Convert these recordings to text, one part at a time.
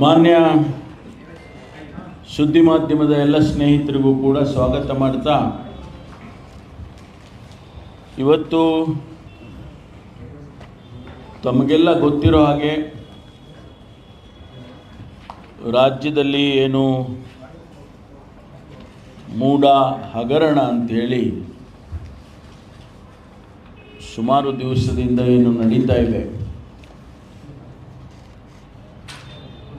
ಮಾನ್ಯ ಸುದ್ದಿ ಮಾಧ್ಯಮದ ಎಲ್ಲ ಸ್ನೇಹಿತರಿಗೂ ಕೂಡ ಸ್ವಾಗತ ಮಾಡ್ತಾ ಇವತ್ತು ತಮಗೆಲ್ಲ ಗೊತ್ತಿರೋ ಹಾಗೆ ರಾಜ್ಯದಲ್ಲಿ ಏನು ಮೂಡ ಹಗರಣ ಅಂಥೇಳಿ ಸುಮಾರು ದಿವಸದಿಂದ ಏನು ನಡೀತಾ ಇದೆ.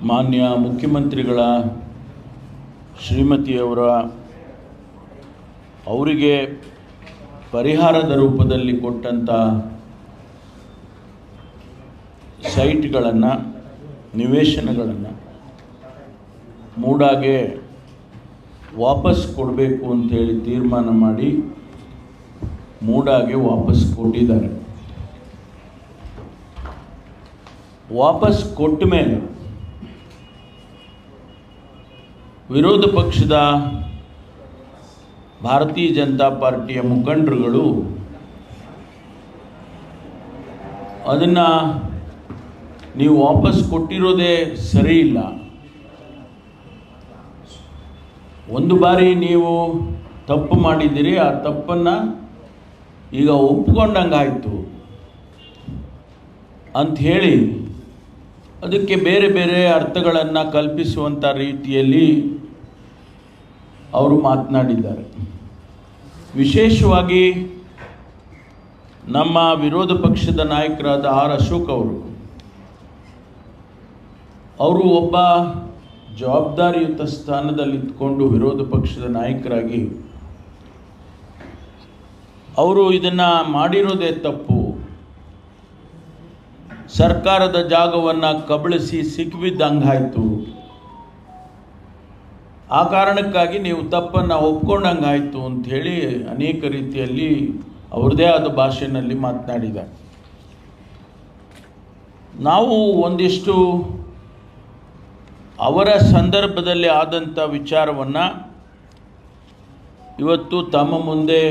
ಮಾನ್ಯ ಮುಖ್ಯಮಂತ್ರಿಗಳ ಶ್ರೀಮತಿಯವರ ಅವರಿಗೆ ಪರಿಹಾರದ ರೂಪದಲ್ಲಿ ಕೊಟ್ಟಂಥ ಸೈಟ್ಗಳನ್ನು, ನಿವೇಶನಗಳನ್ನು ಮೂಡಾಗೆ ವಾಪಸ್ ಕೊಡಬೇಕು ಅಂತೇಳಿ ತೀರ್ಮಾನ ಮಾಡಿ ಮೂಡಾಗೆ ವಾಪಸ್ ಕೊಟ್ಟಿದ್ದಾರೆ. ವಾಪಸ್ ಕೊಟ್ಟ ಮೇಲೆ ವಿರೋಧ ಪಕ್ಷದ ಭಾರತೀಯ ಜನತಾ ಪಾರ್ಟಿಯ ಮುಖಂಡರುಗಳು ಅದನ್ನು ನೀವು ವಾಪಸ್ ಕೊಟ್ಟಿರೋದೇ ಸರಿ ಇಲ್ಲ. ಒಂದು ಬಾರಿ ನೀವು ತಪ್ಪು ಮಾಡಿದ್ದೀರಿ, ಆ ತಪ್ಪನ್ನು ಈಗ ಒಪ್ಕೊಂಡಂಗಾಯಿತು ಅಂತ ಹೇಳಿ ಅದಕ್ಕೆ ಬೇರೆ ಬೇರೆ ಅರ್ಥಗಳನ್ನು ಕಲ್ಪಿಸುವಂಥ ರೀತಿಯಲ್ಲಿ ಅವರು ಮಾತನಾಡಿದ್ದಾರೆ. ವಿಶೇಷವಾಗಿ ನಮ್ಮ ವಿರೋಧ ಪಕ್ಷದ ನಾಯಕರಾದ ಆರ್ ಅಶೋಕ್ ಅವರು ಅವರು ಒಬ್ಬ ಜವಾಬ್ದಾರಿಯುತ ಸ್ಥಾನದಲ್ಲಿ ಇದ್ಕೊಂಡು ವಿರೋಧ ಪಕ್ಷದ ನಾಯಕರಾಗಿ, ಅವರು ಇದನ್ನು ಮಾಡಿರೋದೇ ತಪ್ಪು. ಸರ್ಕಾರದ ಜಾಗವನ್ನು ಕಬಳಿಸಿ ಸಿಕ್ಕಿಬಿದ್ದಂಗಾಯಿತು. ಆ ಕಾರಣಕ್ಕಾಗಿ ನೀವು ತಪ್ಪನ್ನು ಒಪ್ಕೊಂಡಂಗಾಯಿತು ಅಂಥೇಳಿ ಅನೇಕ ರೀತಿಯಲ್ಲಿ ಅವ್ರದ್ದೇ ಆದ ಭಾಷೆಯಲ್ಲಿ ಮಾತನಾಡಿದ ನಾವು ಒಂದಿಷ್ಟು ಅವರ ಸಂದರ್ಭದಲ್ಲಿ ಆದಂಥ ವಿಚಾರವನ್ನು ಇವತ್ತು ತಮ್ಮ ಮುಂದೆ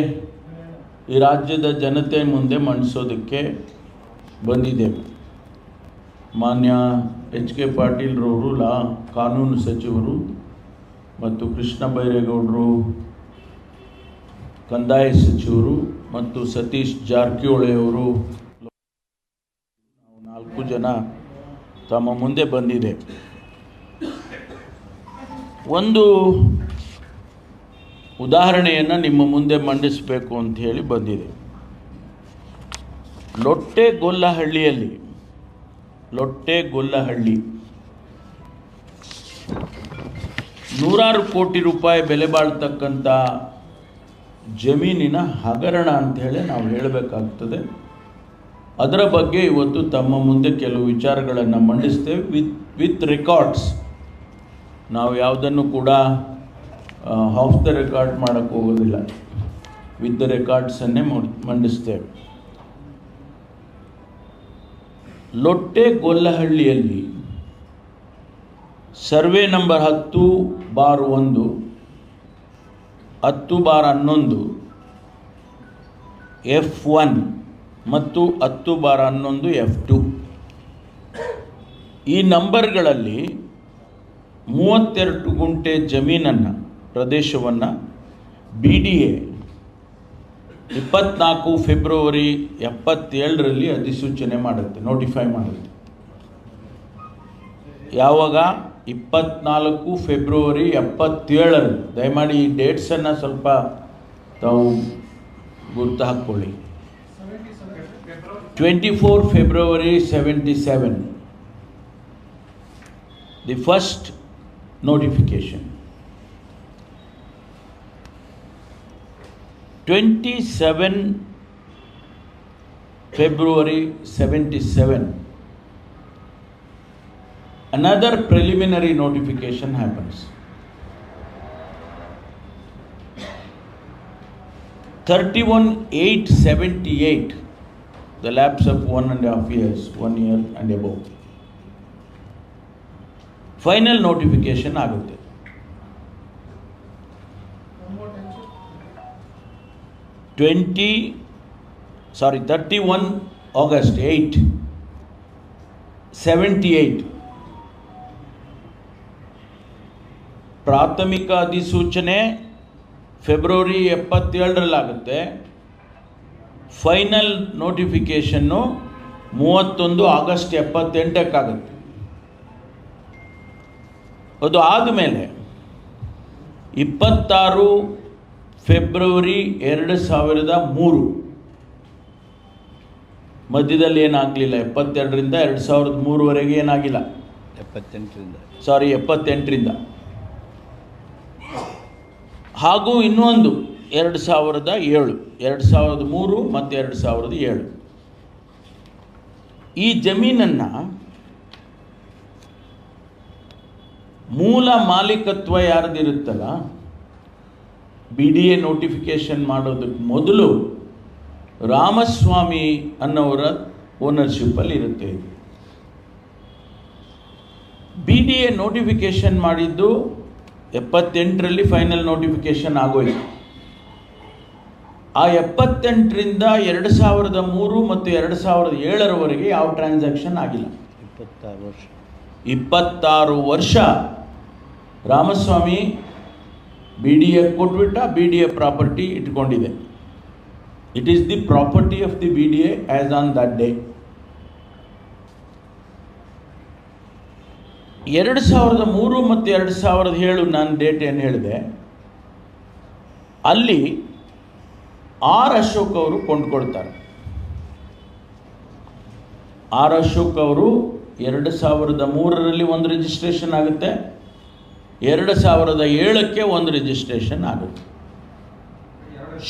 ಈ ರಾಜ್ಯದ ಜನತೆ ಮುಂದೆ ಮಂಡಿಸೋದಕ್ಕೆ ಬಂದಿದ್ದೇವೆ. ಮಾನ್ಯ ಎಚ್ ಕೆ ಪಾಟೀಲ್ರವರು, ಲಾ ಕಾನೂನು ಸಚಿವರು ಮತ್ತು ಕೃಷ್ಣ ಬೈರೇಗೌಡರು, ಕಂದಾಯ ಸಚಿವರು ಮತ್ತು ಸತೀಶ್ ಜಾರಕಿಹೊಳೆಯವರು ನಾಲ್ಕು ಜನ ತಮ್ಮ ಮುಂದೆ ಬಂದಿದೆ. ಒಂದು ಉದಾಹರಣೆಯನ್ನು ನಿಮ್ಮ ಮುಂದೆ ಮಂಡಿಸಬೇಕು ಅಂತ ಹೇಳಿ ಬಂದಿದೆ. ಲೊಟ್ಟೆ ಲೊಟ್ಟೆ ಗೊಲ್ಲಹಳ್ಳಿ ನೂರಾರು ಕೋಟಿ ರೂಪಾಯಿ ಬೆಲೆ ಬಾಳ್ತಕ್ಕಂಥ ಜಮೀನಿನ ಹಗರಣ ಅಂಥೇಳಿ ನಾವು ಹೇಳಬೇಕಾಗ್ತದೆ. ಅದರ ಬಗ್ಗೆ ಇವತ್ತು ತಮ್ಮ ಮುಂದೆ ಕೆಲವು ವಿಚಾರಗಳನ್ನು ಮಂಡಿಸ್ತೇವೆ. With with records. ನಾವು ಯಾವುದನ್ನು ಕೂಡ ಹಾಫ್ ದ ರೆಕಾರ್ಡ್ ಮಾಡೋಕ್ಕೆ ಹೋಗೋದಿಲ್ಲ. ವಿತ್ ದ ರೆಕಾರ್ಡ್ಸನ್ನೇ ಮಂಡಿಸ್ತೇವೆ. ಲೊಟ್ಟೆ ಗೊಲ್ಲಹಳ್ಳಿಯಲ್ಲಿ ಸರ್ವೆ ನಂಬರ್ ಹತ್ತು ಬಾರ್ ಒಂದು, ಹತ್ತು ಬಾರ್ ಹನ್ನೊಂದು, ಎಫ್ ಒನ್ ಮತ್ತು ಹತ್ತು ಬಾರ್ ಹನ್ನೊಂದು, ಎಫ್ ಟು. ಈ ನಂಬರ್ಗಳಲ್ಲಿ ಮೂವತ್ತೆರಡು ಗುಂಟೆ ಜಮೀನನ್ನು, ಪ್ರದೇಶವನ್ನು ಬಿ ಡಿ ಎ ಇಪ್ಪತ್ನಾಲ್ಕು ಫೆಬ್ರವರಿ ಎಪ್ಪತ್ತೇಳರಲ್ಲಿ ಅಧಿಸೂಚನೆ ಮಾಡುತ್ತೆ ನೋಟಿಫೈ ಮಾಡುತ್ತೆ. ಯಾವಾಗ? ಇಪ್ಪತ್ನಾಲ್ಕು ಫೆಬ್ರವರಿ ಎಪ್ಪತ್ತೇಳರಲ್ಲಿ. ದಯಮಾಡಿ ಈ ಡೇಟ್ಸನ್ನು ಸ್ವಲ್ಪ ತಾವು ಗುರ್ತು ಹಾಕ್ಕೊಳ್ಳಿ. Twenty four February seventy seven the first notification. 27 February 77, another preliminary notification happens. 31 8 78, the lapse of one and a half years, one year and above. Final notification ಆಗುತ್ತೆ twenty sorry thirty one August eight seventy eight ಪ್ರಾಥಮಿಕ ಅಧಿಸೂಚನೆ February ಎಪ್ಪತ್ತೇಳರಲ್ಲಾಗುತ್ತೆ final ನೋಟಿಫಿಕೇಷನ್ನು ಮೂವತ್ತೊಂದು August ಎಪ್ಪತ್ತೆಂಟಕ್ಕಾಗುತ್ತೆ. ಅದು ಆದಮೇಲೆ ಇಪ್ಪತ್ತಾರು ಫೆಬ್ರವರಿ ಎರಡು ಸಾವಿರದ ಮೂರು. ಮಧ್ಯದಲ್ಲಿ ಏನಾಗಲಿಲ್ಲ ಎಪ್ಪತ್ತೆರಡರಿಂದ ಎರಡು ಸಾವಿರದ ಮೂರುವರೆಗೆ ಏನಾಗಿಲ್ಲ. ಎಪ್ಪತ್ತೆಂಟರಿಂದ. ಸಾರಿ ಎಪ್ಪತ್ತೆಂಟರಿಂದ. ಹಾಗೂ ಇನ್ನೊಂದು ಎರಡು ಸಾವಿರದ ಏಳು. ಎರಡು ಸಾವಿರದ ಮೂರು ಮತ್ತು ಎರಡು ಸಾವಿರದ ಏಳು. ಈ ಜಮೀನನ್ನು ಮೂಲ ಮಾಲೀಕತ್ವ ಯಾರ್ದಿರುತ್ತಲ್ಲ ಬಿ ಡಿ ಎ ನೋಟಿಫಿಕೇಷನ್ ಮಾಡೋದಕ್ಕೆ ಮೊದಲು ರಾಮಸ್ವಾಮಿ ಅನ್ನೋರ ಓನರ್ಶಿಪ್ಪಲ್ಲಿ ಇರುತ್ತೆ ಇದು. ಬಿ ಡಿ ಎ ನೋಟಿಫಿಕೇಷನ್ ಮಾಡಿದ್ದು ಎಪ್ಪತ್ತೆಂಟರಲ್ಲಿ ಫೈನಲ್ ನೋಟಿಫಿಕೇಷನ್ ಆಗೋಯ್ತು. ಆ ಎಪ್ಪತ್ತೆಂಟರಿಂದ ಎರಡು ಸಾವಿರದ ಮೂರು ಮತ್ತು ಎರಡು ಸಾವಿರದ ಏಳರವರೆಗೆ ಯಾವ ಟ್ರಾನ್ಸಾಕ್ಷನ್ ಆಗಿಲ್ಲ. ಇಪ್ಪತ್ತಾರು ವರ್ಷ. ಇಪ್ಪತ್ತಾರು ವರ್ಷ ರಾಮಸ್ವಾಮಿ ಬಿ ಡಿ ಎ ಕೊಟ್ಬಿಟ್ಟ B D A property ಇಟ್ಕೊಂಡಿದೆ. It is the property of the B D A as on that day ಎರಡು ಸಾವಿರದ ಮೂರು ಮತ್ತು ಎರಡು ಸಾವಿರದ ಏಳು ನಾನು ಡೇಟ್ ಏನು ಹೇಳಿದೆ? ಅಲ್ಲಿ ಆರ್ ಅಶೋಕ್ ಅವರು ಕೊಂಡ್ಕೊಳ್ತಾರೆ. ಆರ್ ಅಶೋಕ್ ಅವರು ಎರಡು ಸಾವಿರದ ಮೂರರಲ್ಲಿ ಒಂದು ರಿಜಿಸ್ಟ್ರೇಷನ್ ಆಗುತ್ತೆ. ಎರಡು ಸಾವಿರದ ಏಳಕ್ಕೆ ಒಂದು ರಿಜಿಸ್ಟ್ರೇಷನ್ ಆಗುತ್ತೆ.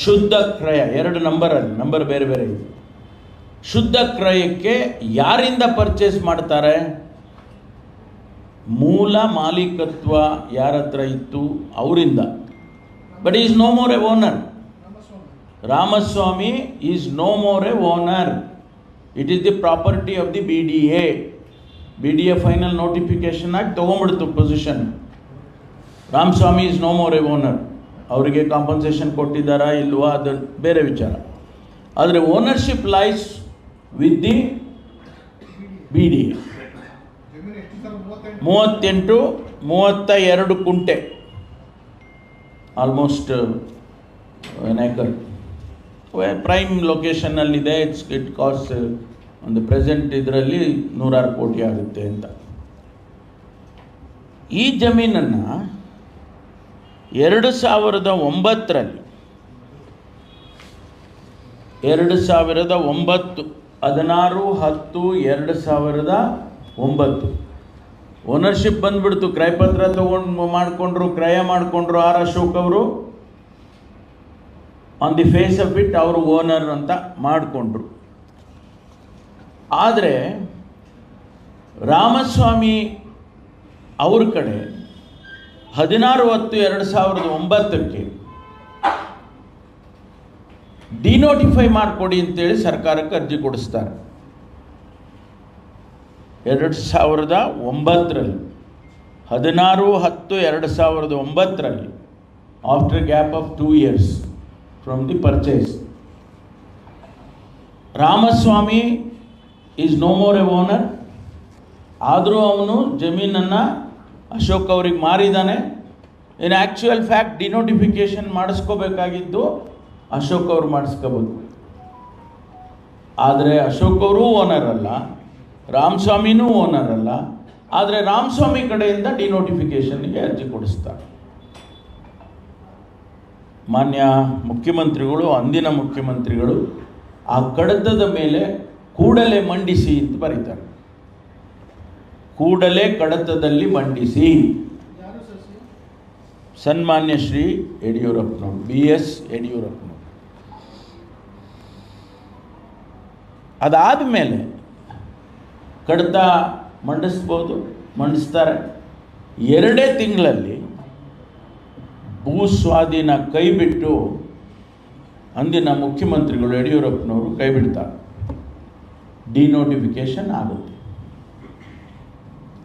ಶುದ್ಧ ಕ್ರಯ, ಎರಡು ನಂಬರಲ್ಲಿ ನಂಬರ್ ಬೇರೆ ಬೇರೆ ಇದೆ. ಶುದ್ಧ ಕ್ರಯಕ್ಕೆ ಯಾರಿಂದ ಪರ್ಚೇಸ್ ಮಾಡ್ತಾರೆ? ಮೂಲ ಮಾಲೀಕತ್ವ ಯಾರ ಹತ್ರ ಇತ್ತು? ಅವರಿಂದ. But is no more a owner Ramaswamy is no more a owner it is the property of the B D A B D A final notification ಆಗಿ ತೊಗೊಂಬಿಡ್ತು position Ramaswamy is no more a owner ಅವರಿಗೆ compensation ಕೊಟ್ಟಿದ್ದಾರಾ ಇಲ್ವಾ ಅದು ಬೇರೆ ವಿಚಾರ. ಆದರೆ ownership lies with the B D ಮೂವತ್ತೆಂಟು ಮೂವತ್ತ ಎರಡು ಕುಂಟೆ ಆಲ್ಮೋಸ್ಟ್ ಏಕರ್ ಪ್ರೈಮ್ ಲೊಕೇಶನ್ನಲ್ಲಿದೆ ಇಟ್ಸ್ ಇಟ್ ಕಾಸ್ಟ್ ಒಂದು ಪ್ರೆಸೆಂಟ್ ಇದರಲ್ಲಿ ನೂರಾರು ಕೋಟಿ ಆಗುತ್ತೆ ಅಂತ. ಈ ಜಮೀನನ್ನು ಎರಡು ಸಾವಿರದ ಒಂಬತ್ತರಲ್ಲಿ, ಎರಡು ಸಾವಿರದ ಒಂಬತ್ತು, ಹದಿನಾರು, ಹತ್ತು, ಎರಡು ಸಾವಿರದ ಒಂಬತ್ತು. ಓನರ್ಶಿಪ್ ಬಂದ್ಬಿಡ್ತು, ಕ್ರಯಪತ್ರ ತಗೊಂಡು ಮಾಡಿಕೊಂಡ್ರು, ಕ್ರಯ ಮಾಡಿಕೊಂಡ್ರು ಆರ್ ಅಶೋಕ್ ಅವರು. On the face of it ಅವರು ಓನರ್ ಅಂತ ಮಾಡಿಕೊಂಡ್ರು. ಆದರೆ, ರಾಮಸ್ವಾಮಿ ಅವ್ರ ಕಡೆ ಹದಿನಾರು ಹತ್ತು ಎರಡು ಸಾವಿರದ ಒಂಬತ್ತಕ್ಕೆ ಡಿನೋಟಿಫೈ ಮಾಡಿಕೊಡಿ ಅಂತೇಳಿ ಸರ್ಕಾರಕ್ಕೆ ಅರ್ಜಿ ಕೊಡಿಸ್ತಾರೆ. ಎರಡು ಸಾವಿರದ ಒಂಬತ್ತರಲ್ಲಿ, ಹದಿನಾರು ಹತ್ತು ಎರಡು ಸಾವಿರದ ಒಂಬತ್ತರಲ್ಲಿ after gap of two years from the purchase Ramaswamy is no more a owner ಆದರೂ ಅವನು ಜಮೀನನ್ನು ಅಶೋಕ್ ಅವ್ರಿಗೆ ಮಾರಿದ್ದಾನೆ ಇನ್ ಆ್ಯಕ್ಚುಯಲ್ ಫ್ಯಾಕ್ಟ್ ಡಿನೋಟಿಫಿಕೇಶನ್ ಮಾಡಿಸ್ಕೋಬೇಕಾಗಿದ್ದು ಅಶೋಕ್ ಅವ್ರು ಮಾಡಿಸ್ಕೋಬೇಕು ಆದರೆ ಅಶೋಕ್ ಅವರು ಓನರ್ ಅಲ್ಲ ರಾಮಸ್ವಾಮಿನೂ ಓನರ್ ಅಲ್ಲ, ಆದರೆ ರಾಮಸ್ವಾಮಿ ಕಡೆಯಿಂದ ಡಿನೋಟಿಫಿಕೇಷನ್ಗೆ ಅರ್ಜಿ ಕೊಡಿಸ್ತಾರೆ. ಮಾನ್ಯ ಮುಖ್ಯಮಂತ್ರಿಗಳು, ಅಂದಿನ ಮುಖ್ಯಮಂತ್ರಿಗಳು ಆ ಕಡತದ ಮೇಲೆ ಕೂಡಲೇ ಮಂಡಿಸಿ ಅಂತ ಬರೀತಾರೆ. ಕೂಡಲೇ ಕಡತದಲ್ಲಿ ಮಂಡಿಸಿ. ಸನ್ಮಾನ್ಯ ಶ್ರೀ ಯಡಿಯೂರಪ್ಪನವರು, ಬಿ ಎಸ್ ಯಡಿಯೂರಪ್ಪನವರು. ಅದಾದ ಮೇಲೆ ಕಡತ ಮಂಡಿಸ್ಬೋದು, ಮಂಡಿಸ್ತಾರೆ. ಎರಡೇ ತಿಂಗಳಲ್ಲಿ ಭೂ ಸ್ವಾಧೀನ ಕೈ ಬಿಟ್ಟು ಅಂದಿನ ಮುಖ್ಯಮಂತ್ರಿಗಳು ಯಡಿಯೂರಪ್ಪನವರು ಕೈ ಬಿಡ್ತಾರೆ ಡಿನೋಟಿಫಿಕೇಶನ್ ಆಗುತ್ತೆ.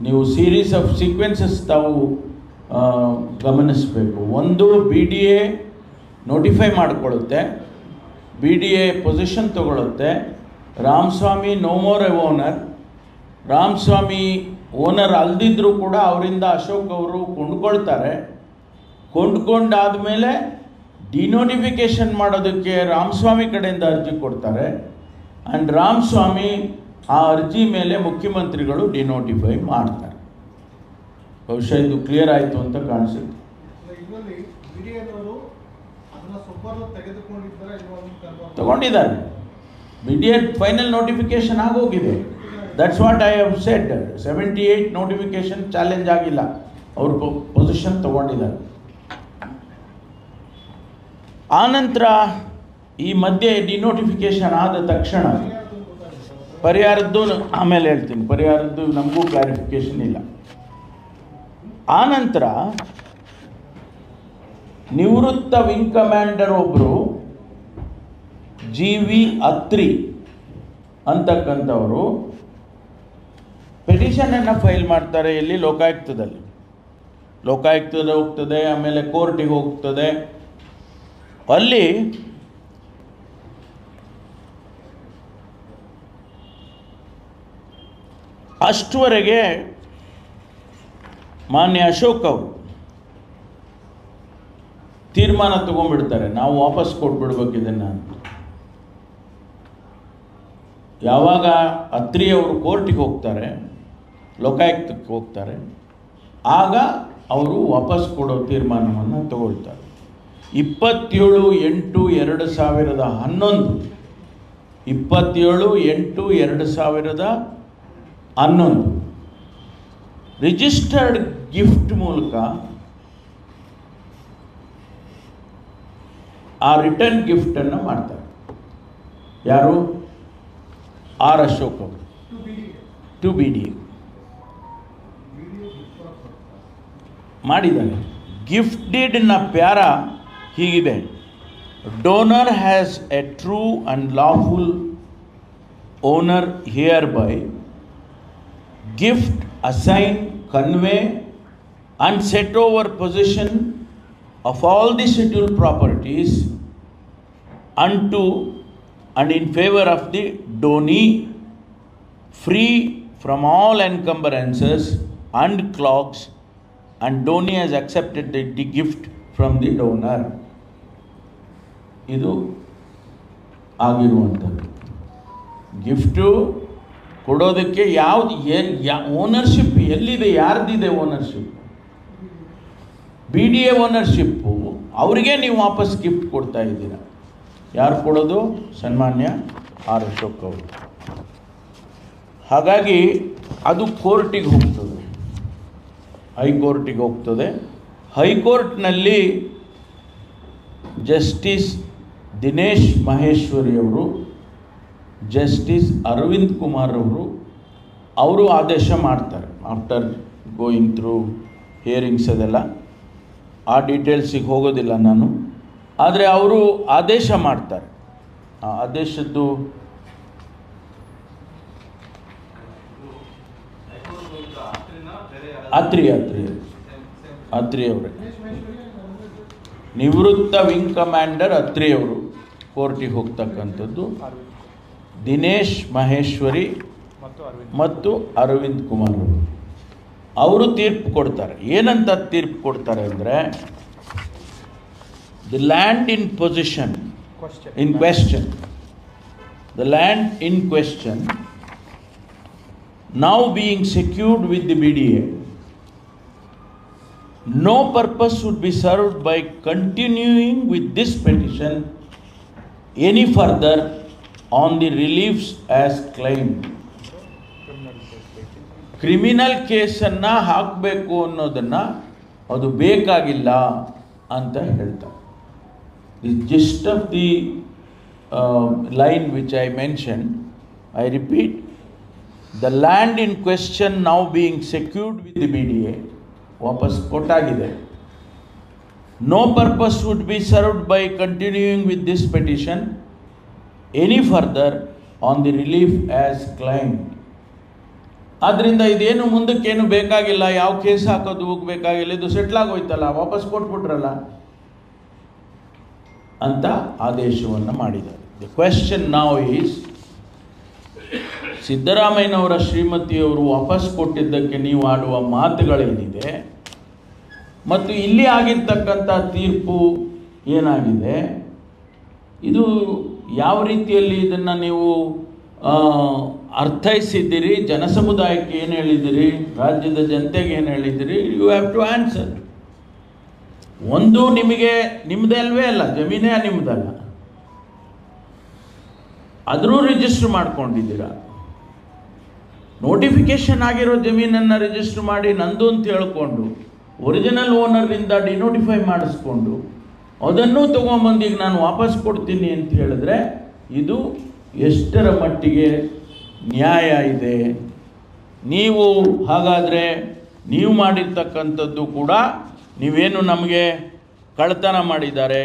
ನೀವು ಸೀರೀಸ್ ಆಫ್ ಸೀಕ್ವೆನ್ಸಸ್ ತಾವು ಗಮನಿಸಬೇಕು. ಒಂದು ಬಿ ಡಿ ಎ ನೋಟಿಫೈ ಮಾಡಿಕೊಳ್ಳುತ್ತೆ B D A position ತಗೊಳ್ಳುತ್ತೆ, Ramaswamy no more a owner Ramaswamy owner ಅಲ್ದಿದ್ರೂ ಕೂಡ ಅವರಿಂದ ಅಶೋಕ್ ಅವರು ಕೊಂಡ್ಕೊಳ್ತಾರೆ. ಕೊಂಡ್ಕೊಂಡಾದ್ಮೇಲೆ ಡಿನೋಟಿಫಿಕೇಶನ್ ಮಾಡೋದಕ್ಕೆ ರಾಮಸ್ವಾಮಿ ಕಡೆಯಿಂದ ಅರ್ಜಿ ಕೊಡ್ತಾರೆ. ಆ್ಯಂಡ್ ರಾಮಸ್ವಾಮಿ ಆ ಅರ್ಜಿ ಮೇಲೆ ಮುಖ್ಯಮಂತ್ರಿಗಳು ಡಿನೋಟಿಫೈ ಮಾಡ್ತಾರೆ. ಬಹುಶಃ ಇದು ಕ್ಲಿಯರ್ ಆಯಿತು ಅಂತ ಕಾಣಿಸುತ್ತೆ. ತಗೊಂಡಿದ್ದಾರೆ. ಇಮಿಡಿಯೇಟ್ ಫೈನಲ್ ನೋಟಿಫಿಕೇಶನ್ ಆಗೋಗಿದೆ. That's what I have said seventy eight notification challenge ಆಗಿಲ್ಲ. ಅವರು ಪೊಸಿಷನ್ ತಗೊಂಡಿದ್ದಾರೆ. ಆನಂತರ ಈ ಮಧ್ಯೆ ಡಿನೋಟಿಫಿಕೇಶನ್ ಆದ ತಕ್ಷಣ ಪರಿಹಾರದ್ದು ಆಮೇಲೆ ಹೇಳ್ತೀನಿ. ಪರಿಹಾರದ್ದು ನಮಗೂ ಕ್ಲಾರಿಫಿಕೇಶನ್ ಇಲ್ಲ. ಆನಂತರ ನಿವೃತ್ತ ವಿಂಗ್ ಕಮಾಂಡರ್ ಒಬ್ಬರು ಜಿ ವಿ ಅತ್ರಿ ಅಂತಕ್ಕಂಥವರು ಪೆಟಿಷನನ್ನು ಫೈಲ್ ಮಾಡ್ತಾರೆ ಇಲ್ಲಿ ಲೋಕಾಯುಕ್ತದಲ್ಲಿ. ಲೋಕಾಯುಕ್ತದಲ್ಲಿ ಹೋಗ್ತದೆ, ಆಮೇಲೆ ಕೋರ್ಟಿಗೆ ಹೋಗ್ತದೆ. ಅಲ್ಲಿ ಅಷ್ಟುವರೆಗೆ ಮಾನ್ಯ ಅಶೋಕ್ ಅವರು ತೀರ್ಮಾನ ತಗೊಂಡ್ಬಿಡ್ತಾರೆ. ನಾವು ವಾಪಸ್ ಕೊಟ್ಬಿಡ್ಬೇಕು ಇದನ್ನು ಯಾವಾಗ ಅತ್ರಿ ಅವರು ಕೋರ್ಟಿಗೆ ಹೋಗ್ತಾರೆ, ಲೋಕಾಯುಕ್ತಕ್ಕೆ ಹೋಗ್ತಾರೆ, ಆಗ ಅವರು ವಾಪಸ್ ಕೊಡೋ ತೀರ್ಮಾನವನ್ನು ತಗೊಳ್ತಾರೆ. ಇಪ್ಪತ್ತೇಳು ಎಂಟು ಎರಡು ಸಾವಿರದ ಹನ್ನೊಂದು, ಇಪ್ಪತ್ತೇಳು ಎಂಟು ಎರಡು ಸಾವಿರದ ಹನ್ನೊಂದು. ರಿಜಿಸ್ಟರ್ಡ್ ಗಿಫ್ಟ್ ಮೂಲಕ ಆ ರಿಟರ್ನ್ ಗಿಫ್ಟನ್ನು ಮಾಡ್ತಾರೆ. ಯಾರು? ಆರ್ ಅಶೋಕ್ ಅವರು. ಟು ಬಿ ಡಿ ಮಾಡಿದ್ದಾರೆ ಗಿಫ್ಟೆಡ್ನ ಪ್ಯಾರ ಹೀಗಿದೆ. Donor has a true and lawful owner hereby gift assign convey and set over possession of all the scheduled properties unto and in favor of the donee free from all encumbrances and clogs and donee has accepted the, the gift from the donor ಇದು ಆಗಿರುವಂಥದ್ದು gift ಕೊಡೋದಕ್ಕೆ ಯಾವ್ದು ಏನು ಯಾ ownership ಎಲ್ಲಿದೆ, ಯಾರ್ದಿದೆ ownership B D A ownership ಅವರಿಗೆ ನೀವು ವಾಪಸ್ ಗಿಫ್ಟ್ ಕೊಡ್ತಾ ಇದ್ದೀರಾ. ಯಾರು ಕೊಡೋದು? ಸನ್ಮಾನ್ಯ ಆರ್ ಅಶೋಕ್ ಅವರು. ಹಾಗಾಗಿ ಅದು ಕೋರ್ಟಿಗೆ ಹೋಗ್ತದೆ. ಹೈಕೋರ್ಟಿಗೆ ಹೋಗ್ತದೆ. ಹೈಕೋರ್ಟ್ನಲ್ಲಿ ಜಸ್ಟಿಸ್ ದಿನೇಶ್ ಮಹೇಶ್ವರಿ ಅವರು ಜಸ್ಟಿಸ್ ಅರವಿಂದ್ ಕುಮಾರ್ ಅವರು ಅವರು ಆದೇಶ ಮಾಡ್ತಾರೆ. ಆಫ್ಟರ್ ಗೋಯಿಂಗ್ ಥ್ರೂ ಹಿಯರಿಂಗ್ಸ್ ಅದೆಲ್ಲ, ಆ ಡೀಟೇಲ್ಸಿಗೆ ಹೋಗೋದಿಲ್ಲ ನಾನು. ಆದರೆ ಅವರು ಆದೇಶ ಮಾಡ್ತಾರೆ. ಆ ಆದೇಶದ್ದು ಅತ್ರಿ ಅತ್ರಿ ಅತ್ರಿ ಅವರೇ. ನಿವೃತ್ತ ವಿಂಗ್ ಕಮಾಂಡರ್ ಅತ್ರಿ ಅವರು ಕೋರ್ಟಿಗೆ ಹೋಗ್ತಕ್ಕಂಥದ್ದು. ದಿನೇಶ್ ಮಹೇಶ್ವರಿ ಮತ್ತು ಅರವಿಂದ್ ಕುಮಾರ್ ಅವರು. ತೀರ್ಪು ಕೊಡ್ತಾರೆ. ಏನಂತ ತೀರ್ಪು ಕೊಡ್ತಾರೆ ಅಂದರೆ the land in position in question the land in question now being secured with the B no purpose would be served by continuing with this petition any further on the reliefs as claim criminal ಕೇಸನ್ನು ಹಾಕಬೇಕು ಅನ್ನೋದನ್ನು ಅದು ಬೇಕಾಗಿಲ್ಲ ಅಂತ ಹೇಳ್ತಾರೆ. The gist of the line which I mention I repeat the land in question now being secured with the B D A ವಾಪಸ್ ಕೊಟ್ಟಾಗಿದೆ. No purpose would be served by continuing with this petition any further on the relief as client ಆದ್ದರಿಂದ ಇದೇನು ಮುಂದಕ್ಕೇನು ಬೇಕಾಗಿಲ್ಲ, ಯಾವ case ಹಾಕೋದು ಬೇಕಾಗಿಲ್ಲ, ಇದು settle ಆಗೋಯ್ತಲ್ಲ, ವಾಪಸ್ ಕೊಟ್ಬಿಟ್ರಲ್ಲ ಅಂತ ಆದೇಶವನ್ನು ಮಾಡಿದ್ದಾರೆ. ದ ಕ್ವೆಶ್ಚನ್ ನಾವ್ ಈಸ್ ಸಿದ್ದರಾಮಯ್ಯನವರ ಶ್ರೀಮತಿಯವರು ವಾಪಸ್ ಕೊಟ್ಟಿದ್ದಕ್ಕೆ ನೀವು ಆಡುವ ಮಾತುಗಳೇನಿದೆ? ಮತ್ತು ಇಲ್ಲಿ ಆಗಿರ್ತಕ್ಕಂಥ ತೀರ್ಪು ಏನಾಗಿದೆ? ಇದು ಯಾವ ರೀತಿಯಲ್ಲಿ ಇದನ್ನು ನೀವು ಅರ್ಥೈಸಿದ್ದೀರಿ? ಜನಸಮುದಾಯಕ್ಕೆ ಏನು ಹೇಳಿದ್ದೀರಿ? ರಾಜ್ಯದ ಜನತೆಗೆ ಏನು ಹೇಳಿದ್ದೀರಿ? ಯು ಹ್ಯಾವ್ ಟು ಆನ್ಸರ್ ಒಂದು ನಿಮಗೆ ನಿಮ್ಮದೇ ಅಲ್ವೇ ಅಲ್ಲ, ಜಮೀನೇ ನಿಮ್ಮದಲ್ಲ ಆದರೂ ರಿಜಿಸ್ಟರ್ ಮಾಡ್ಕೊಂಡಿದ್ದೀರಾ. ನೋಟಿಫಿಕೇಶನ್ ಆಗಿರೋ ಜಮೀನನ್ನು ರಿಜಿಸ್ಟರ್ ಮಾಡಿ ನಂದು ಅಂತ ಹೇಳ್ಕೊಂಡು ಒರಿಜಿನಲ್ ಓನರ್ನಿಂದ ಡಿನೋಟಿಫೈ ಮಾಡಿಸ್ಕೊಂಡು ಅದನ್ನೂ ತೊಗೊಂಬಂದು ಈಗ ನಾನು ವಾಪಸ್ ಕೊಡ್ತೀನಿ ಅಂತ ಹೇಳಿದ್ರೆ ಇದು ಎಷ್ಟರ ಮಟ್ಟಿಗೆ ನ್ಯಾಯ ಇದೆ. ನೀವು ಹಾಗಾದರೆ ನೀವು ಮಾಡಿರ್ತಕ್ಕಂಥದ್ದು ಕೂಡ ನೀವೇನು ನಮಗೆ ಕಳ್ತನ ಮಾಡಿದ್ದಾರೆ,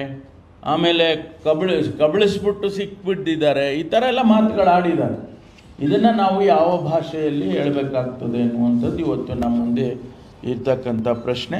ಆಮೇಲೆ ಕಬಳಿ, ಕಬಳಿಸ್ಬಿಟ್ಟು ಸಿಕ್ಬಿಟ್ಟಿದ್ದಾರೆ, ಈ ಥರ ಎಲ್ಲ ಮಾತುಗಳಾಡಿದ್ದಾರೆ ಇದನ್ನು ನಾವು ಯಾವ ಭಾಷೆಯಲ್ಲಿ ಹೇಳಬೇಕಾಗ್ತದೆ ಅನ್ನುವಂಥದ್ದು ಇವತ್ತು ನಮ್ಮ ಮುಂದೆ ಇರ್ತಕ್ಕಂಥ ಪ್ರಶ್ನೆ.